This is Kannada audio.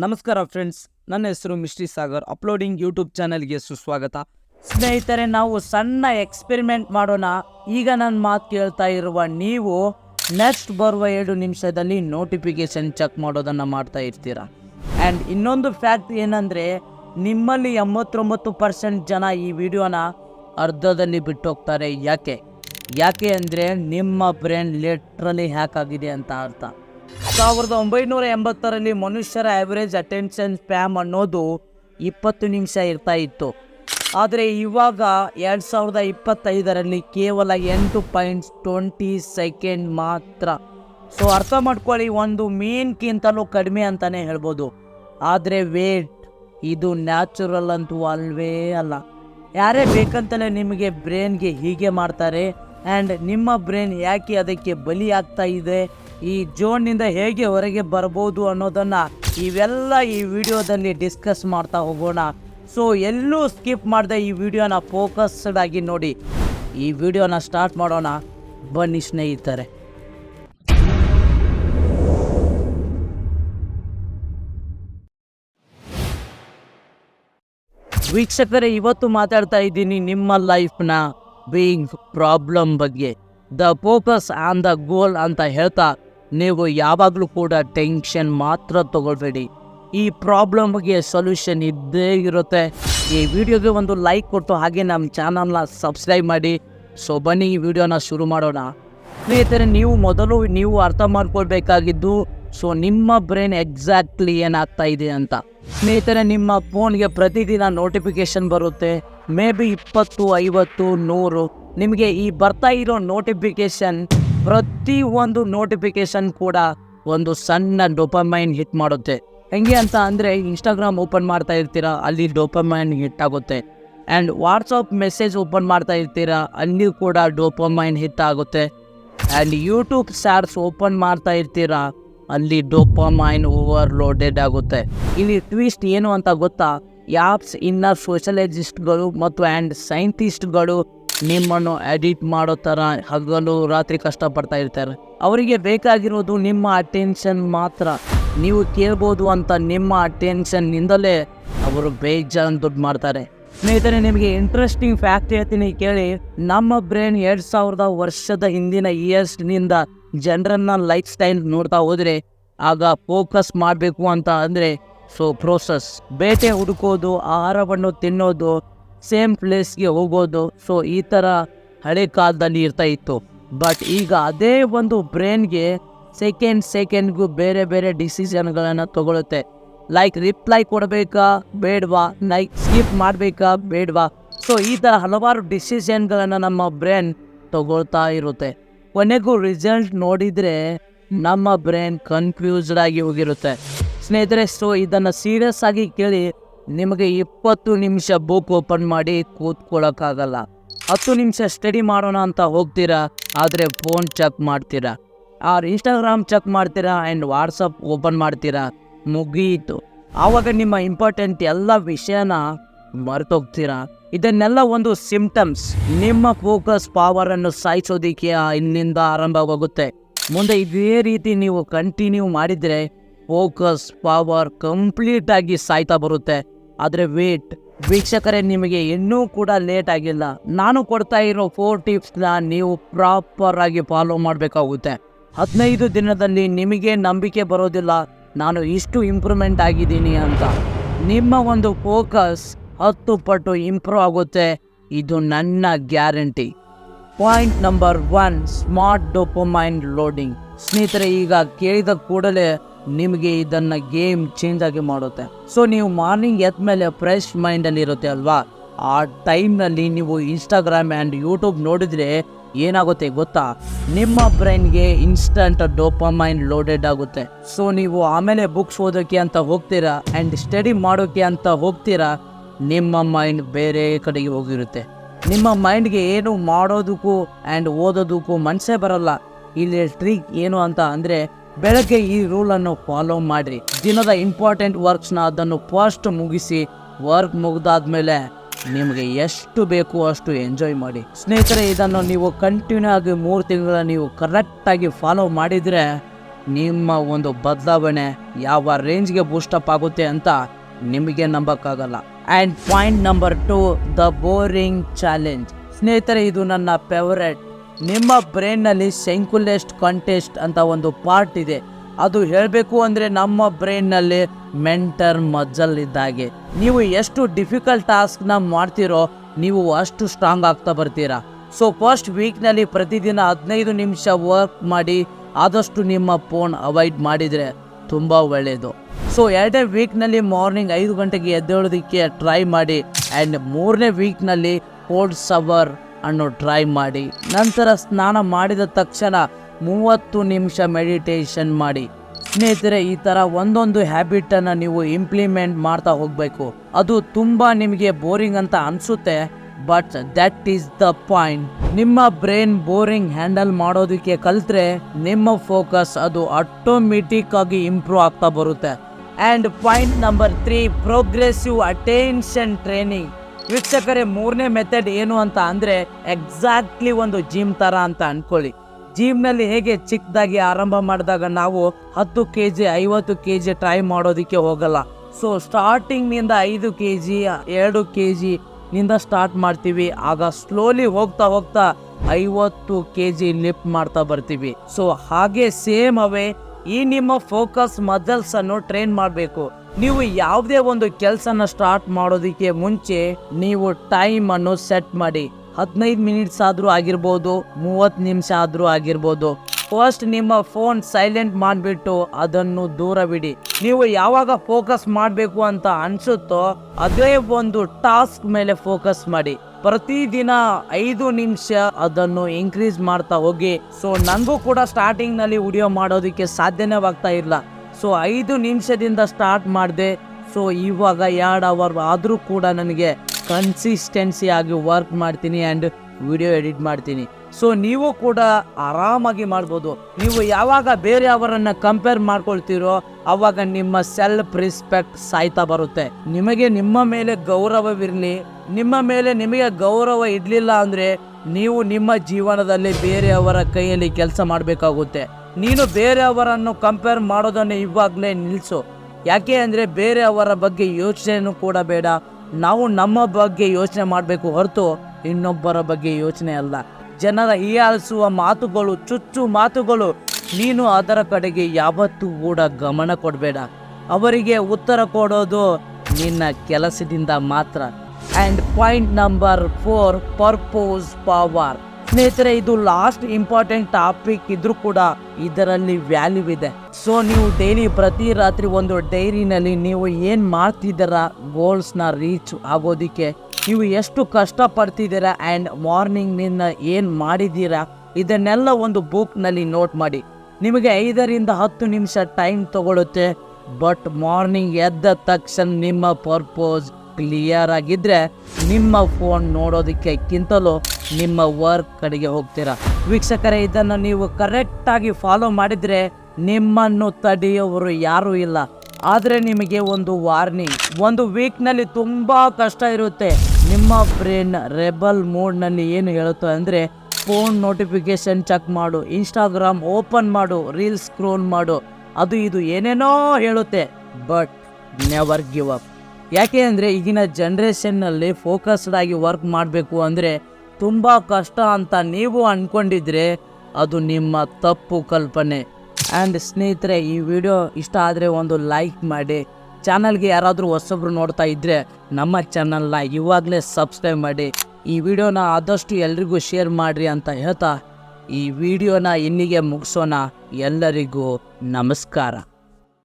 ನಮಸ್ಕಾರ ಫ್ರೆಂಡ್ಸ್ ನನ್ನ ಹೆಸರು ಮಿಸ್ಟ್ರಿ ಸಾಗರ್. ಅಪ್ಲೋಡಿಂಗ್ ಯೂಟ್ಯೂಬ್ ಚಾನಲ್ಗೆ ಸುಸ್ವಾಗತ. ಸ್ನೇಹಿತರೆ, ನಾವು ಸಣ್ಣ ಎಕ್ಸ್ಪೆರಿಮೆಂಟ್ ಮಾಡೋಣ. ಈಗ ನನ್ನ ಮಾತು ಕೇಳ್ತಾ ಇರುವ ನೀವು ನೆಕ್ಸ್ಟ್ ಬರುವ ಎರಡು ನಿಮಿಷದಲ್ಲಿ ನೋಟಿಫಿಕೇಶನ್ ಚೆಕ್ ಮಾಡೋದನ್ನು ಮಾಡ್ತಾ ಇರ್ತೀರಾ? ಆ್ಯಂಡ್ ಇನ್ನೊಂದು ಫ್ಯಾಕ್ಟ್ ಏನಂದರೆ, ನಿಮ್ಮಲ್ಲಿ ಎಂಬತ್ತೊಂಬತ್ತು ಪರ್ಸೆಂಟ್ ಜನ ಈ ವಿಡಿಯೋನ ಅರ್ಧದಲ್ಲಿ ಬಿಟ್ಟು ಹೋಗ್ತಾರೆ ಯಾಕೆ? ಯಾಕೆ ಅಂದರೆ ನಿಮ್ಮ ಬ್ರೈನ್ ಲಿಟ್ರಲಿ ಹ್ಯಾಕ್ ಆಗಿದೆ ಅಂತ ಅರ್ಥ. ಸಾವಿರದ ಒಂಬೈನೂರ ಎಂಬತ್ತರಲ್ಲಿ ಮನುಷ್ಯರ ಆ್ಯಾವ್ರೇಜ್ ಅಟೆನ್ಷನ್ ಸ್ಪ್ಯಾಮ್ ಅನ್ನೋದು ಇಪ್ಪತ್ತು ನಿಮಿಷ ಇರ್ತಾ ಇತ್ತು. ಆದರೆ ಇವಾಗ ಎರಡು ಸಾವಿರದ ಇಪ್ಪತ್ತೈದರಲ್ಲಿ ಕೇವಲ ಎಂಟು ಪಾಯಿಂಟ್ ಟ್ವೆಂಟಿ ಸೆಕೆಂಡ್ ಮಾತ್ರ. ಸೊ ಅರ್ಥ ಮಾಡ್ಕೊಳ್ಳಿ, ಒಂದು ಮೀನ್ಗಿಂತಲೂ ಕಡಿಮೆ ಅಂತಲೇ ಹೇಳ್ಬೋದು. ಆದರೆ ವೇಟ್ ಇದು ನ್ಯಾಚುರಲ್ ಅಂತೂ ಅಲ್ವೇ ಅಲ್ಲ. ಯಾರೇ ಬೇಕಂತಲೇ ನಿಮಗೆ ಬ್ರೈನ್ಗೆ ಹೀಗೆ ಮಾಡ್ತಾರೆ ಆ್ಯಂಡ್ ನಿಮ್ಮ ಬ್ರೈನ್ ಯಾಕೆ ಅದಕ್ಕೆ ಬಲಿ ಆಗ್ತಾ ಇದೆ? ಈ ಜೋನ್ನಿಂದ ಹೇಗೆ ಹೊರಗೆ ಬರ್ಬೋದು ಅನ್ನೋದನ್ನು ಇವೆಲ್ಲ ಈ ವಿಡಿಯೋದಲ್ಲಿ ಡಿಸ್ಕಸ್ ಮಾಡ್ತಾ ಹೋಗೋಣ. ಸೊ ಎಲ್ಲೂ ಸ್ಕಿಪ್ ಮಾಡದೆ ಈ ವಿಡಿಯೋನ ಫೋಕಸ್ಡ್ ಆಗಿ ನೋಡಿ. ಈ ವಿಡಿಯೋನ ಸ್ಟಾರ್ಟ್ ಮಾಡೋಣ. ಬನ್ನಿ ಸ್ನೇಹಿತರೆ. ವೀಕ್ಷಕರೇ, ಇವತ್ತು ಮಾತಾಡ್ತಾ ಇದ್ದೀನಿ ನಿಮ್ಮ ಲೈಫ್ನ ಬೀಯಿಂಗ್ ಪ್ರಾಬ್ಲಮ್ ಬಗ್ಗೆ. The focus on the goal ಅಂತ ಹೇಳ್ತಾ ನೀವು ಯಾವಾಗಲೂ ಕೂಡ ಟೆನ್ಷನ್ ಮಾತ್ರ ತಗೊಳ್ಬೇಡಿ. ಈ ಪ್ರಾಬ್ಲಮ್ಗೆ ಸೊಲ್ಯೂಷನ್ ಇದ್ದೇ ಇರುತ್ತೆ. ಈ ವಿಡಿಯೋಗೆ ಒಂದು ಲೈಕ್ ಕೊಟ್ಟು ಹಾಗೆ ನಮ್ಮ ಚಾನಲ್ನ ಸಬ್ಸ್ಕ್ರೈಬ್ ಮಾಡಿ. ಸೊ ಬನ್ನಿ ಈ ವಿಡಿಯೋನ ಶುರು ಮಾಡೋಣ. ಸ್ನೇಹಿತರೆ, ನೀವು ಮೊದಲು ನೀವು ಅರ್ಥ ಮಾಡ್ಕೊಳ್ಬೇಕಾಗಿದ್ದು ಸೊ ನಿಮ್ಮ ಬ್ರೈನ್ ಎಕ್ಸಾಕ್ಟ್ಲಿ ಏನಾಗ್ತಾ ಇದೆ ಅಂತ. ಸ್ನೇಹಿತರೆ, ನಿಮ್ಮ ಫೋನ್ಗೆ ಪ್ರತಿದಿನ ನೋಟಿಫಿಕೇಶನ್ ಬರುತ್ತೆ. ಮೇ ಬಿ ಇಪ್ಪತ್ತು, ಐವತ್ತು, ನೂರು, ನಿಮಗೆ ಈ ಬರ್ತಾ ಇರೋ ನೋಟಿಫಿಕೇಶನ್ ಪ್ರತಿ ಒಂದು ನೋಟಿಫಿಕೇಶನ್ ಕೂಡ ಒಂದು ಸಣ್ಣ ಡೋಪಮೈನ್ ಹಿಟ್ ಮಾಡುತ್ತೆ. ಹೆಂಗೆ ಅಂತ ಅಂದರೆ ಇನ್ಸ್ಟಾಗ್ರಾಮ್ ಓಪನ್ ಮಾಡ್ತಾ ಇರ್ತೀರಾ, ಅಲ್ಲಿ ಡೋಪಮೈನ್ ಹಿಟ್ ಆಗುತ್ತೆ. ಆ್ಯಂಡ್ ವಾಟ್ಸಪ್ ಮೆಸೇಜ್ ಓಪನ್ ಮಾಡ್ತಾ ಇರ್ತೀರಾ, ಅಲ್ಲಿ ಕೂಡ ಡೋಪಮೈನ್ ಹಿಟ್ ಆಗುತ್ತೆ. ಆ್ಯಂಡ್ ಯೂಟ್ಯೂಬ್ ಸ್ಯಾರ್ಸ್ ಓಪನ್ ಮಾಡ್ತಾ ಇರ್ತೀರಾ, ಅಲ್ಲಿ ಡೋಪಮೈನ್ ಓವರ್ಲೋಡೆಡ್ ಆಗುತ್ತೆ. ಇಲ್ಲಿ ಟ್ವಿಸ್ಟ್ ಏನು ಅಂತ ಗೊತ್ತಾ? ಯಾಪ್ಸ್ ಇನ್ನ ಸೋಷಲಜಿಸ್ಟ್ಗಳು ಮತ್ತು ಆ್ಯಂಡ್ ಸೈಂಟಿಸ್ಟ್ಗಳು ನಿಮ್ಮನ್ನು ಎಡಿಟ್ ಮಾಡೋ ಥರ ಹಗಲು ರಾತ್ರಿ ಕಷ್ಟಪಡ್ತಾ ಇರ್ತಾರೆ. ಅವರಿಗೆ ಬೇಕಾಗಿರೋದು ನಿಮ್ಮ ಅಟೆನ್ಷನ್ ಮಾತ್ರ. ನೀವು ಕೇಳ್ಬೋದು ಅಂತ ನಿಮ್ಮ ಅಟೆನ್ಷನ್ನಿಂದಲೇ ಅವರು ಬೇಜಾನ್ ದುಡ್ಡು ಮಾಡ್ತಾರೆ. ಸ್ನೇಹಿತರೆ, ನಿಮಗೆ ಇಂಟ್ರೆಸ್ಟಿಂಗ್ ಫ್ಯಾಕ್ಟ್ ಹೇಳ್ತೀನಿ ಕೇಳಿ. ನಮ್ಮ ಬ್ರೈನ್ ಎರಡು ಸಾವಿರದ ವರ್ಷದ ಹಿಂದಿನ ಇಯರ್ಸ್ನಿಂದ ಜನರನ್ನ ಲೈಫ್ ಸ್ಟೈಲ್ ನೋಡ್ತಾ ಹೋದರೆ, ಆಗ ಫೋಕಸ್ ಮಾಡಬೇಕು ಅಂತ ಅಂದರೆ ಸೊ ಪ್ರೋಸೆಸ್ ಬೇಟೆ ಹುಡುಕೋದು, ಆಹಾರವನ್ನು ತಿನ್ನೋದು ಸೇಮ್ ಪ್ಲೇಸ್ಗೆ ಹೋಗೋದು. ಸೊ ಈ ಥರ ಹಳೆ ಕಾಲದಲ್ಲಿ ಇರ್ತಾ ಇತ್ತು. ಬಟ್ ಈಗ ಅದೇ ಒಂದು ಬ್ರೈನ್ಗೆ ಸೆಕೆಂಡ್ ಸೆಕೆಂಡ್ಗೂ ಬೇರೆ ಬೇರೆ ಡಿಸಿಷನ್ಗಳನ್ನು ತಗೊಳುತ್ತೆ. ಲೈಕ್ ರಿಪ್ಲೈ ಕೊಡಬೇಕಾ? ಬೇಡವಾ? ಲೈಕ್ ಸ್ಕಿಪ್ ಮಾಡಬೇಕಾ? ಬೇಡವಾ? ಸೊ ಈ ಥರ ಹಲವಾರು ಡಿಸಿಷನ್ಗಳನ್ನು ನಮ್ಮ ಬ್ರೈನ್ ತಗೊಳ್ತಾ ಇರುತ್ತೆ. ಕೊನೆಗೂ ರಿಸಲ್ಟ್ ನೋಡಿದರೆ ನಮ್ಮ ಬ್ರೈನ್ ಕನ್ಫ್ಯೂಸ್ಡ್ ಆಗಿ ಹೋಗಿರುತ್ತೆ. ಸ್ನೇಹಿತರೆ ಸೊ ಇದನ್ನು ಸೀರಿಯಸ್ ಆಗಿ ಕೇಳಿ ನಿಮಗೆ ಇಪ್ಪತ್ತು ನಿಮಿಷ ಬುಕ್ ಓಪನ್ ಮಾಡಿ ಕೂತ್ಕೊಳ್ಳೋಕ್ಕಾಗಲ್ಲ ಹತ್ತು ನಿಮಿಷ ಸ್ಟಡಿ ಮಾಡೋಣ ಅಂತ ಹೋಗ್ತೀರಾ? ಆದರೆ ಫೋನ್ ಚೆಕ್ ಮಾಡ್ತೀರಾ? ಆರ್ ಇನ್ಸ್ಟಾಗ್ರಾಮ್ ಚೆಕ್ ಮಾಡ್ತೀರಾ ಆ್ಯಂಡ್ ವಾಟ್ಸಪ್ ಓಪನ್ ಮಾಡ್ತೀರಾ? ಮುಗೀತು. ಆವಾಗ ನಿಮ್ಮ ಇಂಪಾರ್ಟೆಂಟ್ ಎಲ್ಲ ವಿಷಯನ ಮರೆತೋಗ್ತೀರಾ? ಇದನ್ನೆಲ್ಲ ಒಂದು ಸಿಂಪ್ಟಮ್ಸ್. ನಿಮ್ಮ ಫೋಕಸ್ ಪವರನ್ನು ಸಾಯಿಸೋದಿಕ್ಕೆ ಇಲ್ಲಿಂದ ಆರಂಭವಾಗುತ್ತೆ. ಮುಂದೆ ಇದೇ ರೀತಿ ನೀವು ಕಂಟಿನ್ಯೂ ಮಾಡಿದರೆ ಫೋಕಸ್ ಪವರ್ ಕಂಪ್ಲೀಟ್ ಆಗಿ ಸಾಯ್ತಾ ಬರುತ್ತೆ. ಆದರೆ ವೇಟ್ ವೀಕ್ಷಕರೇ, ನಿಮಗೆ ಇನ್ನೂ ಕೂಡ ಲೇಟ್ ಆಗಿಲ್ಲ. ನಾನು ಕೊಡ್ತಾ ಇರೋ ಫೋರ್ ಟಿಪ್ಸ್ನ ನೀವು ಪ್ರಾಪರ್ ಆಗಿ ಫಾಲೋ ಮಾಡಬೇಕಾಗುತ್ತೆ. ಹದಿನೈದು ದಿನದಲ್ಲಿ ನಿಮಗೆ ನಂಬಿಕೆ ಬರೋದಿಲ್ಲ. ನಾನು ಇಷ್ಟು ಇಂಪ್ರೂವ್ಮೆಂಟ್ ಆಗಿದ್ದೀನಿ ಅಂತ. ನಿಮ್ಮ ಒಂದು ಫೋಕಸ್ ಹತ್ತು ಪಟ್ಟು ಇಂಪ್ರೂವ್ ಆಗುತ್ತೆ. ಇದು ನನ್ನ guarantee point number one smart dopamine loading ಸ್ನೇಹಿತರೆ, ಈಗ ಕೇಳಿದ ಕೂಡಲೇ ನಿಮಗೆ ಇದನ್ನ ಗೇಮ್ ಚೇಂಜ್ ಆಗಿ ಮಾಡುತ್ತೆ. ಸೊ ನೀವು ಮಾರ್ನಿಂಗ್ ಎದ್ದ ಮೇಲೆ ಫ್ರೆಶ್ ಮೈಂಡಲ್ಲಿ ಇರುತ್ತೆ ಅಲ್ವಾ? ಆ ಟೈಮ್ನಲ್ಲಿ ನೀವು ಇನ್ಸ್ಟಾಗ್ರಾಮ್ ಆ್ಯಂಡ್ ಯೂಟ್ಯೂಬ್ ನೋಡಿದ್ರೆ ಏನಾಗುತ್ತೆ ಗೊತ್ತಾ? ನಿಮ್ಮ ಬ್ರೈನ್ಗೆ ಇನ್ಸ್ಟಂಟ್ ಡೋಪಮೈನ್ ಲೋಡೆಡ್ ಆಗುತ್ತೆ. ಸೊ ನೀವು ಆಮೇಲೆ ಬುಕ್ಸ್ ಓದೋಕ್ಕೆ ಅಂತ ಹೋಗ್ತೀರಾ ಆ್ಯಂಡ್ ಸ್ಟಡಿ ಮಾಡೋಕ್ಕೆ ಅಂತ ಹೋಗ್ತೀರಾ, ನಿಮ್ಮ ಮೈಂಡ್ ಬೇರೆ ಕಡೆಗೆ ಹೋಗಿರುತ್ತೆ. ನಿಮ್ಮ ಮೈಂಡ್ಗೆ ಏನು ಮಾಡೋದಕ್ಕೂ ಆ್ಯಂಡ್ ಓದೋದಕ್ಕೂ ಮನಸ್ಸೇ ಬರಲ್ಲ. ಇಲ್ಲಿ ಟ್ರಿಕ್ ಏನು ಅಂತ ಅಂದರೆ ಬೆಳಗ್ಗೆ ಈ ರೂಲನ್ನು ಫಾಲೋ ಮಾಡಿರಿ ದಿನದ ಇಂಪಾರ್ಟೆಂಟ್ ವರ್ಕ್ಸ್ನ ಅದನ್ನು ಫಸ್ಟ್ ಮುಗಿಸಿ ವರ್ಕ್ ಮುಗಿದಾದ್ಮೇಲೆ ನಿಮಗೆ ಎಷ್ಟು ಬೇಕು ಅಷ್ಟು ಎಂಜಾಯ್ ಮಾಡಿ. ಸ್ನೇಹಿತರೆ, ಇದನ್ನು ನೀವು ಕಂಟಿನ್ಯೂ ಆಗಿ ಮೂರು ತಿಂಗಳ ನೀವು ಕರೆಕ್ಟಾಗಿ ಫಾಲೋ ಮಾಡಿದರೆ ನಿಮ್ಮ ಒಂದು ಬದಲಾವಣೆ ಯಾವ ರೇಂಜ್ಗೆ ಬೂಸ್ಟಪ್ ಆಗುತ್ತೆ ಅಂತ ನಿಮಗೆ ನಂಬಕ್ಕಾಗಲ್ಲ. And point number two the boring challenge ಸ್ನೇಹಿತರೆ, ಇದು ನನ್ನ ಫೇವರೆಟ್ ನಿಮ್ಮ ಬ್ರೈನ್ನಲ್ಲಿ ಸೆಂಕುಲೆಸ್ಟ್ ಕಂಟೆಸ್ಟ್ ಅಂತ ಒಂದು ಪಾರ್ಟ್ ಇದೆ. ಅದು ಹೇಳಬೇಕು ಅಂದರೆ ನಮ್ಮ ಬ್ರೈನ್ನಲ್ಲಿ ಮೆಂಟರ್ ಮಜ್ಜಲ್ ಇದ್ದಾಗೆ ನೀವು ಎಷ್ಟು ಡಿಫಿಕಲ್ಟ್ ಟಾಸ್ಕ್ನ ಮಾಡ್ತೀರೋ ನೀವು ಅಷ್ಟು ಸ್ಟ್ರಾಂಗ್ ಆಗ್ತಾ ಬರ್ತೀರಾ. ಸೊ ಫಸ್ಟ್ ವೀಕ್ನಲ್ಲಿ ಪ್ರತಿದಿನ ಹದಿನೈದು ನಿಮಿಷ ವರ್ಕ್ ಮಾಡಿ ಆದಷ್ಟು ನಿಮ್ಮ ಫೋನ್ ಅವಾಯ್ಡ್ ಮಾಡಿದರೆ ತುಂಬ ಒಳ್ಳೆಯದು ಸೊ ಎರಡನೇ ವೀಕ್ನಲ್ಲಿ ಮಾರ್ನಿಂಗ್ ಐದು ಗಂಟೆಗೆ ಎದ್ದೇಳೋದಕ್ಕೆ ಟ್ರೈ ಮಾಡಿ ಆ್ಯಂಡ್ ಮೂರನೇ ವೀಕ್ನಲ್ಲಿ ಕೋಲ್ಡ್ ಸವರ್ ಅನ್ನು ಟ್ರೈ ಮಾಡಿ. ನಂತರ ಸ್ನಾನ ಮಾಡಿದ ತಕ್ಷಣ ಮೂವತ್ತು ನಿಮಿಷ ಮೆಡಿಟೇಷನ್ ಮಾಡಿ. ಸ್ನೇಹಿತರೆ, ಈ ಥರ ಒಂದೊಂದು ಹ್ಯಾಬಿಟನ್ನು ನೀವು ಇಂಪ್ಲಿಮೆಂಟ್ ಮಾಡ್ತಾ ಹೋಗಬೇಕು. ಅದು ತುಂಬ ನಿಮಗೆ ಬೋರಿಂಗ್ ಅಂತ ಅನಿಸುತ್ತೆ but that is the point ನಿಮ್ಮ ಬ್ರೈನ್ ಬೋರಿಂಗ್ ಹ್ಯಾಂಡಲ್ ಮಾಡೋದಕ್ಕೆ ಕಲ್ತ್ರೆ ನಿಮ್ಮ ಫೋಕಸ್ ಅದು ಆಟೋಮೆಟಿಕ್ ಆಗಿ ಇಂಪ್ರೂವ್ ಆಗ್ತಾ ಬರುತ್ತೆ. And point number three progressive attention training ವೀಕ್ಷಕರೇ, ಮೂರನೇ ಮೆಥಡ್ ಏನು ಅಂತ ಅಂದರೆ ಎಕ್ಸಾಕ್ಟ್ಲಿ ಒಂದು ಜಿಮ್ ಥರ ಅಂತ ಅನ್ಕೊಳ್ಳಿ. ಜಿಮ್ನಲ್ಲಿ ಹೇಗೆ ಚಿಕ್ಕದಾಗಿ ಆರಂಭ ಮಾಡಿದಾಗ ನಾವು ಹತ್ತು ಕೆ ಜಿ ಐವತ್ತು ಕೆ ಜಿ ಟ್ರೈ ಮಾಡೋದಕ್ಕೆ ಹೋಗಲ್ಲ. ಸೊ ಸ್ಟಾರ್ಟಿಂಗ್ನಿಂದ ಐದು ಕೆ ಜಿ ಎರಡು ಕೆ ಜಿ ನಿಂದ ಸ್ಟಾರ್ಟ್ ಮಾಡ್ತೀವಿ. ಆಗ ಸ್ಲೋಲಿ ಹೋಗ್ತಾ ಹೋಗ್ತಾ ಐವತ್ತು ಕೆ ಜಿ ಲಿಫ್ಟ್ ಮಾಡ್ತಾ ಬರ್ತೀವಿ. ಸೊ ಹಾಗೆ ಸೇಮ್ ಅವೇ, ಈ ನಿಮ್ಮ ಫೋಕಸ್ ಮಸಲ್ಸ್ ಅನ್ನು ಟ್ರೈನ್ ಮಾಡಬೇಕು. ನೀವು ಯಾವುದೇ ಒಂದು ಕೆಲಸನ ಸ್ಟಾರ್ಟ್ ಮಾಡೋದಕ್ಕೆ ಮುಂಚೆ ನೀವು ಟೈಮ್ ಅನ್ನು ಸೆಟ್ ಮಾಡಿ. ಹದಿನೈದು ಮಿನಿಟ್ಸ್ ಆದರೂ ಆಗಿರ್ಬೋದು, ಮೂವತ್ತು ನಿಮಿಷ ಆದರೂ ಆಗಿರ್ಬೋದು. ಫಸ್ಟ್ ನಿಮ್ಮ ಫೋನ್ ಸೈಲೆಂಟ್ ಮಾಡಿಬಿಟ್ಟು ಅದನ್ನು ದೂರವಿಡಿ. ನೀವು ಯಾವಾಗ ಫೋಕಸ್ ಮಾಡಬೇಕು ಅಂತ ಅನ್ಸುತ್ತೋ ಅದೇ ಒಂದು ಟಾಸ್ಕ್ ಮೇಲೆ ಫೋಕಸ್ ಮಾಡಿ. ಪ್ರತಿದಿನ ಐದು ನಿಮಿಷ ಅದನ್ನು ಇನ್ಕ್ರೀಸ್ ಮಾಡ್ತಾ ಹೋಗಿ. ಸೊ ನನಗೂ ಕೂಡ ಸ್ಟಾರ್ಟಿಂಗ್ನಲ್ಲಿ ವಿಡಿಯೋ ಮಾಡೋದಕ್ಕೆ ಸಾಧ್ಯನೇ ಆಗ್ತಾ ಇಲ್ಲ. ಸೊ ಐದು ನಿಮಿಷದಿಂದ ಸ್ಟಾರ್ಟ್ ಮಾಡಿದೆ. ಸೊ ಇವಾಗ ಎರಡು ಅವರ್ ಆದರೂ ಕೂಡ ನನಗೆ ಕನ್ಸಿಸ್ಟೆನ್ಸಿ ಆಗಿ ವರ್ಕ್ ಮಾಡ್ತೀನಿ ಆ್ಯಂಡ್ ವಿಡಿಯೋ ಎಡಿಟ್ ಮಾಡ್ತೀನಿ. ಸೊ ನೀವು ಕೂಡ ಆರಾಮಾಗಿ ಮಾಡ್ಬೋದು. ನೀವು ಯಾವಾಗ ಬೇರೆಯವರನ್ನ ಕಂಪೇರ್ ಮಾಡ್ಕೊಳ್ತೀರೋ, ಅವಾಗ ನಿಮ್ಮ ಸೆಲ್ಫ್ ರಿಸ್ಪೆಕ್ಟ್ ಸಾಯ್ತಾ ಬರುತ್ತೆ. ನಿಮಗೆ ನಿಮ್ಮ ಮೇಲೆ ಗೌರವವಿರಲಿ. ನಿಮ್ಮ ಮೇಲೆ ನಿಮಗೆ ಗೌರವ ಇರಲಿಲ್ಲ ಅಂದರೆ ನೀವು ನಿಮ್ಮ ಜೀವನದಲ್ಲಿ ಬೇರೆಯವರ ಕೈಯಲ್ಲಿ ಕೆಲಸ ಮಾಡಬೇಕಾಗುತ್ತೆ. ನೀನು ಬೇರೆಯವರನ್ನು ಕಂಪೇರ್ ಮಾಡೋದನ್ನು ಇವಾಗಲೇ ನಿಲ್ಲಿಸು ಯಾಕೆ ಅಂದರೆ ಬೇರೆಯವರ ಬಗ್ಗೆ ಯೋಚನೆಯೂ ಕೂಡ ಬೇಡ. ನಾವು ನಮ್ಮ ಬಗ್ಗೆ ಯೋಚನೆ ಮಾಡಬೇಕು ಹೊರತು ಇನ್ನೊಬ್ಬರ ಬಗ್ಗೆ ಯೋಚನೆ ಅಲ್ಲ. ಜನರ ಹೀಯಾಳಿಸುವ ಮಾತುಗಳು, ಚುಚ್ಚು ಮಾತುಗಳು, ನೀನು ಅದರ ಕಡೆಗೆ ಯಾವತ್ತೂ ಕೂಡ ಗಮನ ಕೊಡಬೇಡ. ಅವರಿಗೆ ಉತ್ತರ ಕೊಡೋದು ನಿನ್ನ ಕೆಲಸದಿಂದ ಮಾತ್ರ. And point number four purpose power ಸ್ನೇಹಿತರೆ, ಇದು ಲಾಸ್ಟ್ ಇಂಪಾರ್ಟೆಂಟ್ ಟಾಪಿಕ್ ಇದ್ರೂ ಕೂಡ ಇದರಲ್ಲಿ ವ್ಯಾಲ್ಯೂ ಇದೆ. ಸೊ ನೀವು ಡೈಲಿ ಪ್ರತಿ ರಾತ್ರಿ ಒಂದು ಡೈರಿನಲ್ಲಿ ನೀವು ಏನು ಮಾಡ್ತಿದ್ದೀರಾ? ಗೋಲ್ಸ್ನ ರೀಚ್ ಆಗೋದಕ್ಕೆ ನೀವು ಎಷ್ಟು ಕಷ್ಟ ಪಡ್ತಿದ್ದೀರಾ ಆ್ಯಂಡ್ ನಿನ್ನ ಏನು ಮಾಡಿದ್ದೀರಾ? ಇದನ್ನೆಲ್ಲ ಒಂದು ಬುಕ್ನಲ್ಲಿ ನೋಟ್ ಮಾಡಿ. ನಿಮಗೆ ಐದರಿಂದ ಹತ್ತು ನಿಮಿಷ ಟೈಮ್ ತಗೊಳುತ್ತೆ. ಬಟ್ ಮಾರ್ನಿಂಗ್ ಎದ್ದ ತಕ್ಷಣ ನಿಮ್ಮ ಪರ್ಪೋಸ್ ಕ್ಲಿಯರ್ ಆಗಿದ್ರೆ ನಿಮ್ಮ ಫೋನ್ ನೋಡೋದಕ್ಕಿಂತಲೂ ನಿಮ್ಮ ವರ್ಕ್ ಕಡೆಗೆ ಹೋಗ್ತೀರಾ. ವೀಕ್ಷಕರೇ, ಇದನ್ನು ನೀವು ಕರೆಕ್ಟಾಗಿ ಫಾಲೋ ಮಾಡಿದರೆ ನಿಮ್ಮನ್ನು ತಡೆಯುವರು ಯಾರೂ ಇಲ್ಲ. ಆದರೆ ನಿಮಗೆ ಒಂದು ವಾರ್ನಿಂಗ್ ಒಂದು ವೀಕ್ನಲ್ಲಿ ತುಂಬ ಕಷ್ಟ ಇರುತ್ತೆ. ನಿಮ್ಮ ಬ್ರೇನ್ ರೆಬಲ್ ಮೋಡ್ನಲ್ಲಿ ಏನು ಹೇಳುತ್ತೆ ಅಂದರೆ ಫೋನ್ ನೋಟಿಫಿಕೇಶನ್ ಚೆಕ್ ಮಾಡು ಇನ್ಸ್ಟಾಗ್ರಾಮ್ ಓಪನ್ ಮಾಡು ರೀಲ್ಸ್ ಸ್ಕ್ರೋಲ್ ಮಾಡು. ಅದು ಇದು ಏನೇನೋ ಹೇಳುತ್ತೆ ಬಟ್ ನೆವರ್ ಗಿವ್ ಅಪ್ ಯಾಕೆ ಅಂದರೆ ಈಗಿನ ಜನ್ರೇಷನ್ನಲ್ಲಿ ಫೋಕಸ್ಡ್ ಆಗಿ ವರ್ಕ್ ಮಾಡಬೇಕು ಅಂದರೆ ತುಂಬ ಕಷ್ಟ ಅಂತ ನೀವು ಅಂದ್ಕೊಂಡಿದ್ರೆ ಅದು ನಿಮ್ಮ ತಪ್ಪು ಕಲ್ಪನೆ. ಆ್ಯಂಡ್ ಸ್ನೇಹಿತರೆ, ಈ ವಿಡಿಯೋ ಇಷ್ಟ ಆದರೆ ಒಂದು ಲೈಕ್ ಮಾಡಿ. ಚಾನಲ್ಗೆ ಯಾರಾದರೂ ಹೊಸಬ್ರು ನೋಡ್ತಾ ಇದ್ದರೆ ನಮ್ಮ ಚಾನಲ್ನ ಇವಾಗಲೇ ಸಬ್ಸ್ಕ್ರೈಬ್ ಮಾಡಿ. ಈ ವಿಡಿಯೋನ ಆದಷ್ಟು ಎಲ್ರಿಗೂ ಶೇರ್ ಮಾಡಿರಿ ಅಂತ ಹೇಳ್ತಾ ಈ ವಿಡಿಯೋನ ಇಲ್ಲಿಗೆ ಮುಗಿಸೋಣ. ಎಲ್ಲರಿಗೂ ನಮಸ್ಕಾರ.